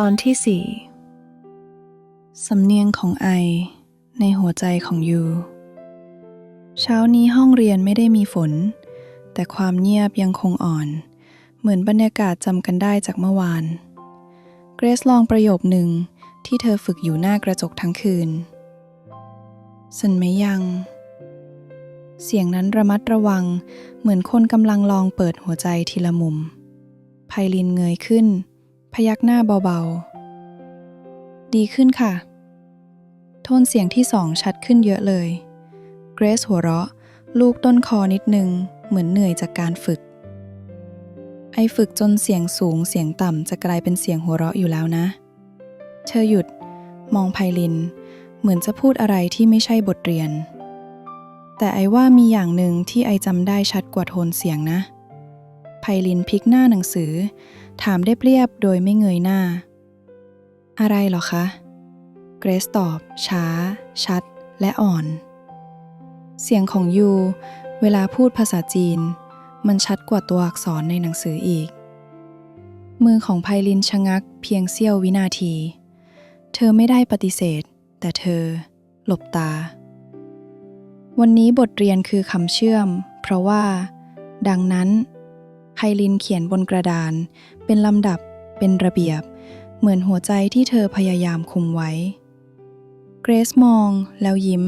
ตอนที่สี่สำเนียงของไอ ในหัวใจของยู เช้านี้ห้องเรียนไม่ได้มีฝน แต่ความเงียบยังคงอ่อน เหมือนบรรยากาศจำกันได้จากเมื่อวาน เกรซลองประโยคหนึ่งที่เธอฝึกอยู่หน้ากระจกทั้งคืน สันไหมยัง เสียงนั้นระมัดระวัง เหมือนคนกำลังลองเปิดหัวใจทีละมุมไพลินเงยขึ้น พยักหน้าเบาๆ ดีขึ้นค่ะ โทนเสียงที่สองชัดขึ้นเยอะเลย เกรซหัวเราะ ลูกต้นคอนิดนึง เหมือนเหนื่อยจากการฝึก ไอฝึกจนเสียงสูงเสียงต่ำจะกลายเป็นเสียงหัวเราะอยู่แล้วนะ เธอหยุด มองไพลิน เหมือนจะพูดอะไรที่ไม่ใช่บทเรียน แต่ไอว่ามีอย่างหนึ่งที่ไอจำได้ชัดกว่าโทนเสียงนะ ไพลินพลิกหน้าหนังสือ ถามได้เรียบโดยไม่เงยหน้า อะไรหรอคะ เกรซตอบ ช้า ชัด และอ่อน เสียงของยู เวลาพูดภาษาจีน มันชัดกว่าตัวอักษรในหนังสืออีก มือของไพลินชะงักเพียงเสี้ยววินาที เธอไม่ได้ปฏิเสธ แต่เธอ หลบตา วันนี้บทเรียนคือคำเชื่อม เพราะว่า ดังนั้นไพลินเขียนบนกระดาน เป็นลำดับ เป็นระเบียบ เหมือนหัวใจที่เธอพยายามคุมไว้ เกรซมองแล้วยิ้ม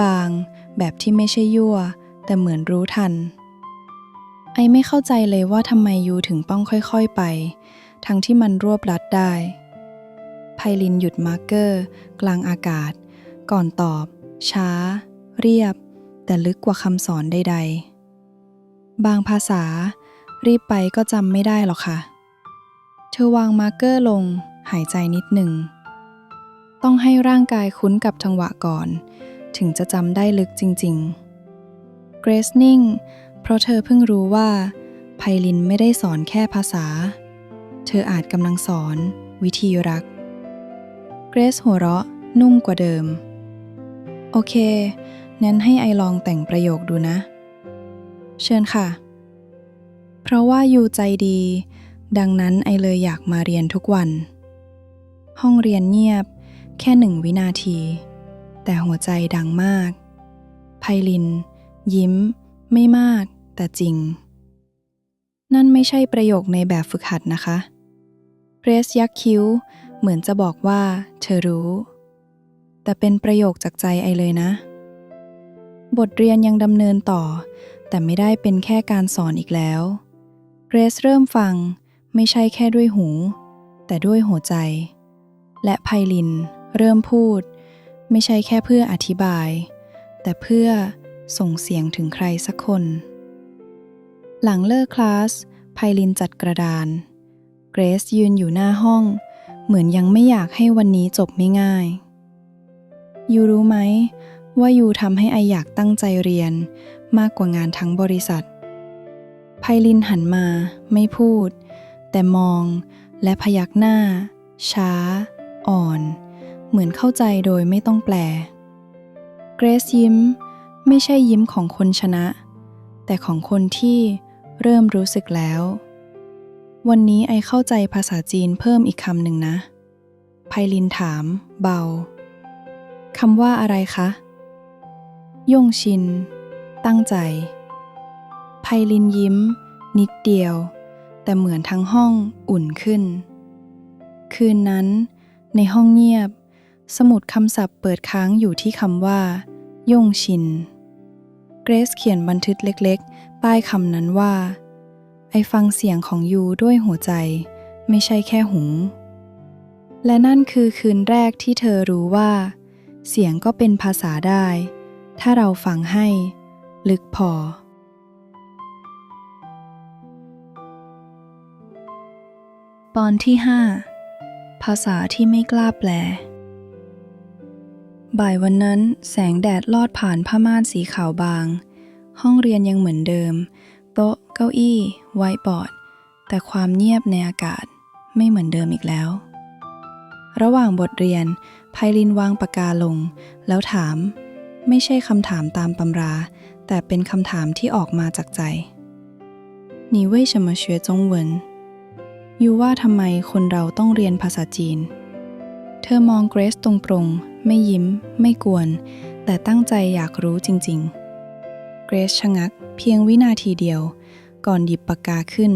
บาง แบบที่ไม่ใช่ยั่ว แต่เหมือนรู้ทัน ไอไม่เข้าใจเลยว่าทำไมยูถึงต้องค่อยๆไป ทั้งที่มันรวบรัดได้ไพลินหยุดมาร์เกอร์ กลางอากาศ ก่อนตอบ ช้า เรียบ แต่ลึกกว่าคำสอนใดๆ บางภาษา รีบไปก็จำไม่ได้หรอกค่ะ เธอวางมาร์เกอร์ลง หายใจนิดหนึ่ง ต้องให้ร่างกายคุ้นกับจังหวะก่อน ถึงจะจำได้ลึกจริง ๆ เกรซนิ่ง เพราะเธอเพิ่งรู้ว่าไพลินไม่ได้สอนแค่ภาษา เธออาจกำลังสอนวิธีรัก เกรซหัวเราะนุ่มกว่าเดิม โอเค งั้นให้ไอลองแต่งประโยคดูนะ เชิญค่ะ เพราะว่ายูใจดี ดังนั้นไอเลยอยากมาเรียนทุกวัน ห้องเรียนเงียบ แค่หนึ่งวินาที แต่หัวใจดังมาก ไพลิน ยิ้ม ไม่มาก แต่จริง นั่นไม่ใช่ประโยคในแบบฝึกหัดนะคะเกรซยักคิ้ว เหมือนจะบอกว่า เธอรู้ แต่เป็นประโยคจากใจไอเลยนะ บทเรียนยังดำเนินต่อ แต่ไม่ได้เป็นแค่การสอนอีกแล้ว เกรซเริ่มฟังไม่ใช่แค่ด้วยหู แต่ด้วยหัวใจ และไพลินเริ่มพูด ไม่ใช่แค่เพื่ออธิบาย แต่เพื่อส่งเสียงถึงใครสักคน หลังเลิกคลาสไพลินจัดกระดาน เกรซยืนอยู่หน้าห้อง เหมือนยังไม่อยากให้วันนี้จบไม่ง่ายยูรู้ไหมว่ายูทำให้ไออยากตั้งใจเรียนมากกว่างานทั้งบริษัท ไพลินหันมาไม่พูด แต่มองและพยักหน้า ช้า อ่อน เหมือนเข้าใจโดยไม่ต้องแปล เกรซยิ้ม ไม่ใช่ยิ้มของคนชนะ แต่ของคนที่เริ่มรู้สึกแล้ว วันนี้ไอเข้าใจภาษาจีนเพิ่มอีกคำหนึ่งนะ ไพลินถาม เบาคำว่าอะไรคะ ย่งชิน ตั้งใจ ไพลินยิ้ม นิดเดียว แต่เหมือนทั้งห้องอุ่นขึ้น คืนนั้น ในห้องเงียบ สมุดคำศัพท์เปิดค้างอยู่ที่คำว่า ย่งชิน เกรซเขียนบันทึกเล็กๆ ป้ายคำนั้นว่า ไอฟังเสียงของยูด้วยหัวใจ ไม่ใช่แค่หูและนั่นคือคืนแรกที่เธอรู้ว่า เสียงก็เป็นภาษาได้ ถ้าเราฟังให้ ลึกพอ ตอนที่ 5 ภาษาที่ไม่กล้าแปล บ่ายวันนั้นแสงแดดลอดผ่านผ้าม่านสีขาวบาง ห้องเรียนยังเหมือนเดิม โต๊ะ เก้าอี้ ไวท์บอร์ด แต่ความเงียบในอากาศไม่เหมือนเดิมอีกแล้ว ระหว่างบทเรียน ไพลินวางปากกาลง แล้วถาม ไม่ใช่คำถามตามตำรา แต่เป็นคำถามที่ออกมาจากใจ你为什么学中文 ยูว่าทำไมคนเราต้องเรียนภาษาจีน เธอมองเกรซตรงๆ ไม่ยิ้ม ไม่กวน แต่ตั้งใจอยากรู้จริงๆ เกรซชะงักเพียงวินาทีเดียว ก่อนหยิบปากกาขึ้น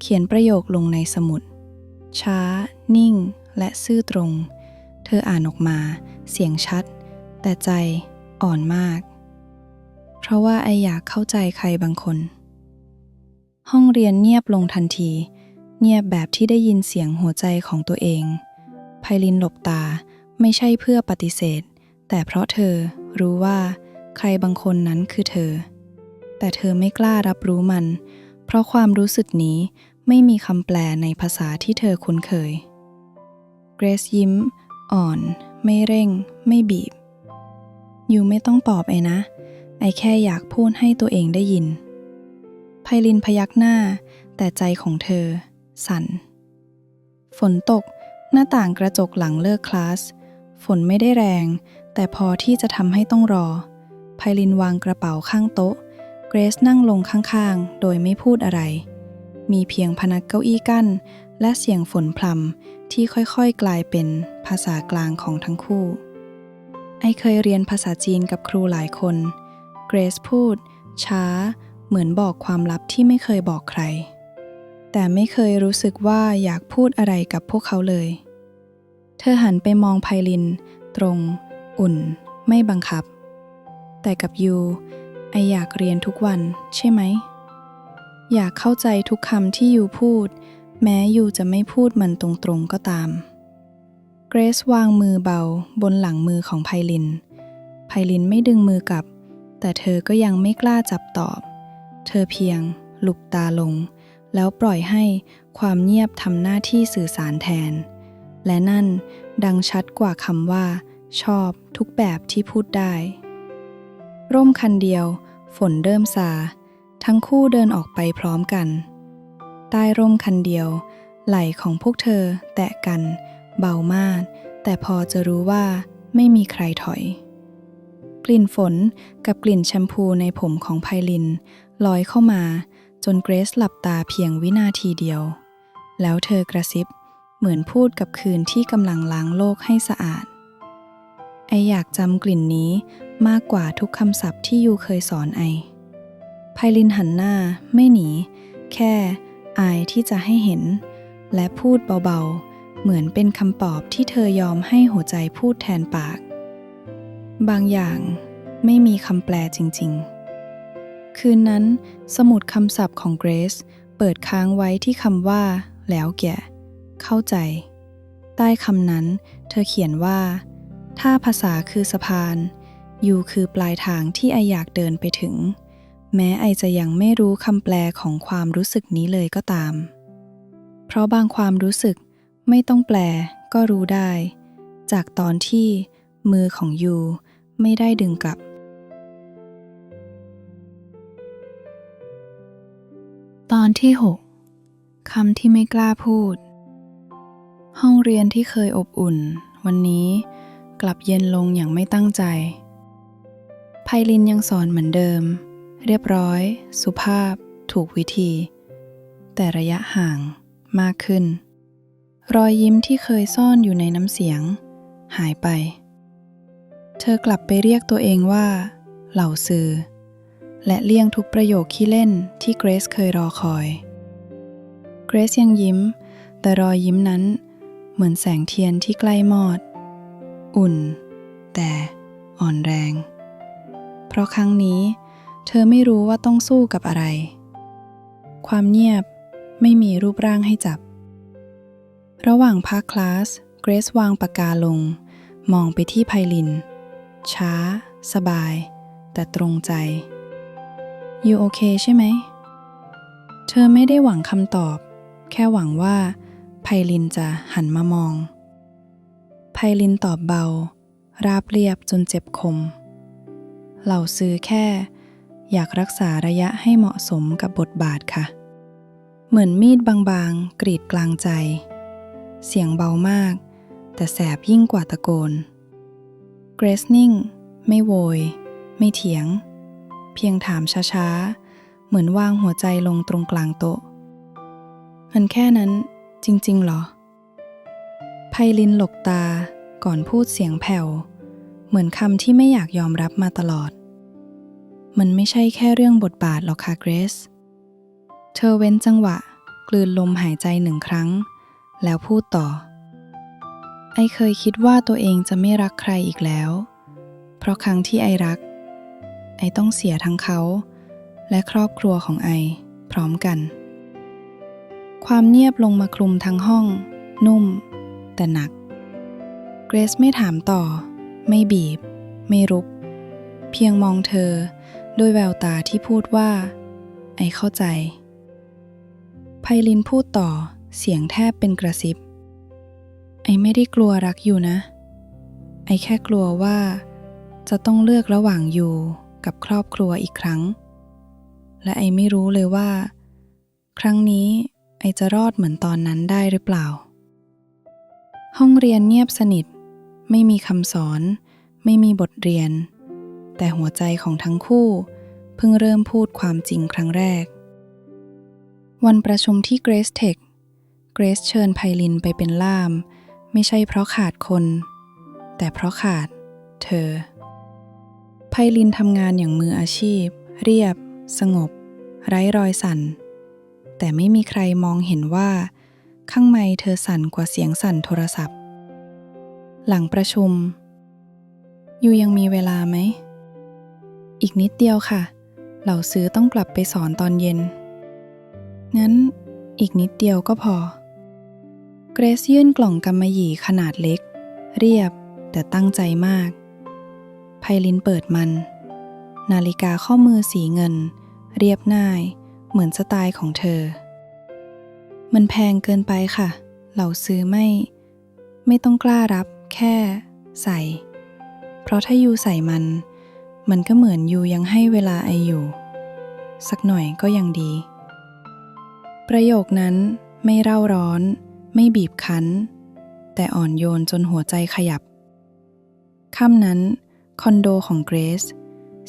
เขียนประโยคลงในสมุด ช้า นิ่ง และซื่อตรง เธออ่านออกมา เสียงชัด แต่ใจอ่อนมาก เพราะว่าไออยากเข้าใจใครบางคน ห้องเรียนเงียบลงทันที เงียบแบบที่ได้ยินเสียงหัวใจของตัวเองไพลินหลบตาไม่ใช่เพื่อปฏิเสธ แต่เพราะเธอรู้ว่าใครบางคนนั้นคือเธอ แต่เธอไม่กล้ารับรู้มัน เพราะความรู้สึกนี้ไม่มีคำแปลในภาษาที่เธอคุ้นเคย เกรซยิ้ม อ่อน ไม่เร่ง ไม่บีบ อยู่ไม่ต้องตอบไอ้นะ ไอแค่อยากพูดให้ตัวเองได้ยินไพลินพยักหน้า แต่ใจของเธอ สั่น ฝนตกหน้าต่างกระจกหลังเลิกคลาส ฝนไม่ได้แรง แต่พอที่จะทำให้ต้องรอไพลินวางกระเป๋าข้างโต๊ะ เกรซนั่งลงข้างๆ โดยไม่พูดอะไร มีเพียงพนักเก้าอี้กั้น และเสียงฝนพรำที่ค่อยๆ กลายเป็นภาษากลางของทั้งคู่ ไอเคยเรียนภาษาจีนกับครูหลายคน เกรซพูด ช้า เหมือนบอกความลับที่ไม่เคยบอกใคร แต่ไม่เคยรู้สึกว่าอยากพูดอะไรกับพวกเขาเลย เธอหันไปมองไพลิน ตรง อุ่น ไม่บังคับ แต่กับยูไออยากเรียนทุกวันใช่ไหม อยากเข้าใจทุกคำที่ยูพูด แม้ยูจะไม่พูดมันตรงๆก็ตาม เกรซวางมือเบาบนหลังมือของไพลิน ไพลินไม่ดึงมือกลับ แต่เธอก็ยังไม่กล้าจับตอบ เธอเพียง หลุบตาลง แล้วปล่อยให้ความเงียบทำหน้าที่สื่อสารแทน และนั่นดังชัดกว่าคำว่า ชอบทุกแบบที่พูดได้ ร่มคันเดียว ฝนเริ่มซา ทั้งคู่เดินออกไปพร้อมกัน ใต้ร่มคันเดียว ไหล่ของพวกเธอแตะกัน เบามาก แต่พอจะรู้ว่าไม่มีใครถอย กลิ่นฝนกับกลิ่นแชมพูในผมของไพลินลอยเข้ามา จนเกรซหลับตาเพียงวินาทีเดียว แล้วเธอกระซิบเหมือนพูดกับคืนที่กำลังล้างโลกให้สะอาด ไออยากจำกลิ่นนี้มากกว่าทุกคำศัพท์ที่ยูเคยสอนไอไพลินหันหน้าไม่หนี แค่อายที่จะให้เห็น และพูดเบาๆ เหมือนเป็นคำตอบที่เธอยอมให้หัวใจพูดแทนปาก บางอย่างไม่มีคำแปลจริง ๆ คืนนั้น สมุดคำศัพท์ของเกรซเปิดค้างไว้ที่คำว่า แล้วแก่ เข้าใจ ใต้คำนั้น เธอเขียนว่า ถ้าภาษาคือสะพาน ยูคือปลายทางที่ไออยากเดินไปถึง แม้ไอจะยังไม่รู้คำแปลของความรู้สึกนี้เลยก็ตาม เพราะบางความรู้สึกไม่ต้องแปลก็รู้ได้ จากตอนที่มือของยูไม่ได้ดึงกลับ อนที่ 6 คำที่ไม่กล้าพูด ห้องเรียนที่เคยอบอุ่น วันนี้กลับเย็นลงอย่างไม่ตั้งใจไพลินยังสอนเหมือนเดิม เรียบร้อย สุภาพ ถูกวิธี แต่ระยะห่างมากขึ้น รอยยิ้มที่เคยซ่อนอยู่ในน้ำเสียง หายไป เธอกลับไปเรียกตัวเองว่า เหล่าซือ และเลี่ยงทุกประโยคขี้เล่นที่เกรซเคยรอคอย เกรซยังยิ้ม แต่รอยยิ้มนั้น เหมือนแสงเทียนที่ใกล้มอด อุ่น แต่อ่อนแรง เพราะครั้งนี้เธอไม่รู้ว่าต้องสู้กับอะไร ความเงียบไม่มีรูปร่างให้จับ ระหว่างพักคลาส เกรซวางปากกาลง มองไปที่ไพลิน ช้า สบาย แต่ตรงใจ อยู่โอเคใช่ไหม เธอไม่ได้หวังคำตอบ แค่หวังว่าไพลินจะหันมามอง ไพลินตอบเบา ราบเรียบจนเจ็บคม เหล่าซื้อแค่ อยากรักษาระยะให้เหมาะสมกับบทบาทค่ะ เหมือนมีดบางๆ กรีดกลางใจ เสียงเบามาก แต่แสบยิ่งกว่าตะโกน เกรซนิ่ง ไม่โวย ไม่เถียง พียงถามช้าๆ เหมือนวางหัวใจลงตรงกลางโต๊ะ มันแค่นั้นจริงๆเหรอ ไพลินหลบตาก่อนพูดเสียงแผ่ว เหมือนคำที่ไม่อยากยอมรับมาตลอด มันไม่ใช่แค่เรื่องบทบาทหรอกค่ะเกรซเธอเว้นจังหวะ กลืนลมหายใจหนึ่งครั้ง แล้วพูดต่อ ไอเคยคิดว่าตัวเองจะไม่รักใครอีกแล้ว เพราะครั้งที่ไอรัก ไอต้องเสียทั้งเขา และครอบครัวของไอ พร้อมกัน ความเงียบลงมาคลุมทั้งห้อง นุ่ม แต่หนัก เกรซไม่ถามต่อ ไม่บีบ ไม่รุก เพียงมองเธอด้วยแววตาที่พูดว่า ไอเข้าใจไพลินพูดต่อเสียงแทบเป็นกระซิบ ไอไม่ได้กลัวรักอยู่นะ ไอแค่กลัวว่าจะต้องเลือกระหว่างอยู่ กับครอบครัวอีกครั้ง และไอไม่รู้เลยว่า ครั้งนี้ไอจะรอดเหมือนตอนนั้นได้หรือเปล่า ห้องเรียนเงียบสนิท ไม่มีคำสอน ไม่มีบทเรียน แต่หัวใจของทั้งคู่ เพิ่งเริ่มพูดความจริงครั้งแรก วันประชุมที่เกรซเทคเกรซเชิญไพลินไปเป็นล่าม ไม่ใช่เพราะขาดคน แต่เพราะขาด เธอ ไพลินทำงานอย่างมืออาชีพ เรียบ สงบ ไร้รอยสั่น แต่ไม่มีใครมองเห็นว่า ข้างในเธอสั่นกว่าเสียงสั่นโทรศัพท์ หลังประชุม ยูยังมีเวลาไหม อีกนิดเดียวค่ะ เหล่าซื้อต้องกลับไปสอนตอนเย็น งั้นอีกนิดเดียวก็พอ เกรซยื่นกล่องกำมะหยี่ขนาดเล็ก เรียบแต่ตั้งใจมาก ไพลินเปิดมัน นาฬิกาข้อมือสีเงิน เรียบง่าย เหมือนสไตล์ของเธอ มันแพงเกินไปค่ะ เหล่าซื้อไม่ ไม่ต้องกล้ารับแค่ใส่ เพราะถ้ายูใส่มัน มันก็เหมือนยูยังให้เวลาไออยู่ สักหน่อยก็ยังดี ประโยคนั้นไม่เร่าร้อน ไม่บีบคั้น แต่อ่อนโยนจนหัวใจขยับค่ำนั้น คอนโดของเกรซ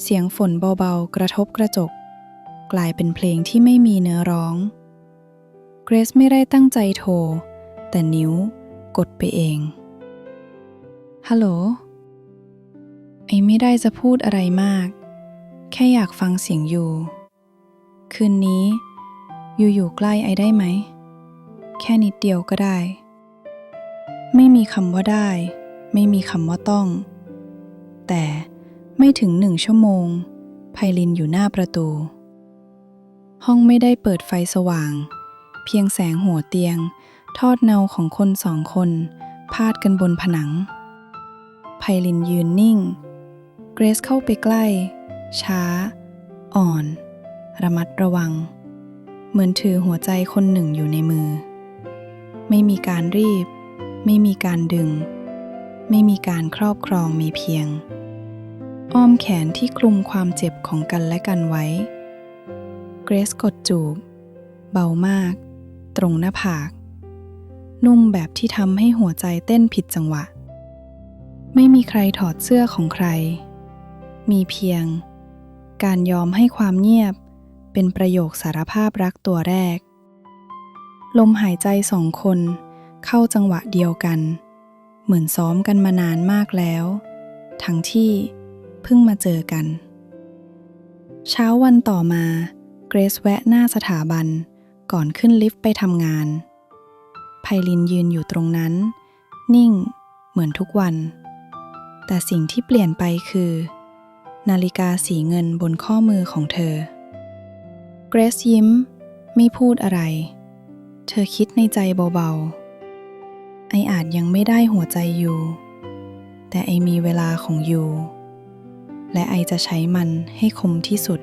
เสียงฝนเบาๆ กระทบกระจก กลายเป็นเพลงที่ไม่มีเนื้อร้อง เกรซไม่ได้ตั้งใจโทร แต่นิ้วกดไปเอง ฮัลโหล ไอไม่ได้จะพูดอะไรมาก แค่อยากฟังเสียงอยู่ คืนนี้ อยู่อยู่ใกล้ไอได้ไหม แค่นิดเดียวก็ได้ ไม่มีคำว่าได้ ไม่มีคำว่าต้อง แต่ไม่ถึงหนึ่งชั่วโมงไพลินอยู่หน้าประตู ห้องไม่ได้เปิดไฟสว่าง เพียงแสงหัวเตียง ทอดเนาของคนสองคน พาดกันบนผนังไพลินยืนนิ่ง เกรซเข้าไปใกล้ ช้า อ่อน ระมัดระวัง เหมือนถือหัวใจคนหนึ่งอยู่ในมือ ไม่มีการรีบ ไม่มีการดึง ไม่มีการครอบครองมีเพียง อ้อมแขนที่คลุมความเจ็บของกันและกันไว้ เกรซกดจูบ เบามาก ตรงหน้าผาก นุ่มแบบที่ทำให้หัวใจเต้นผิดจังหวะ ไม่มีใครถอดเสื้อของใคร มีเพียง การยอมให้ความเงียบเป็นประโยคสารภาพรักตัวแรก ลมหายใจสองคนเข้าจังหวะเดียวกัน เหมือนซ้อมกันมานานมากแล้ว ทั้งที่ เพิ่งมาเจอกัน เช้าวันต่อมาเกรซแวะหน้าสถาบันก่อนขึ้นลิฟต์ไปทำงาน ไพลินยืนอยู่ตรงนั้น นิ่งเหมือนทุกวัน แต่สิ่งที่เปลี่ยนไปคือ นาฬิกาสีเงินบนข้อมือของเธอ เกรซยิ้ม ไม่พูดอะไร เธอคิดในใจเบาๆ ไออาจยังไม่ได้หัวใจอยู่ แต่ไอมีเวลาของอยู่ และไอจะใช้มันให้คมที่สุด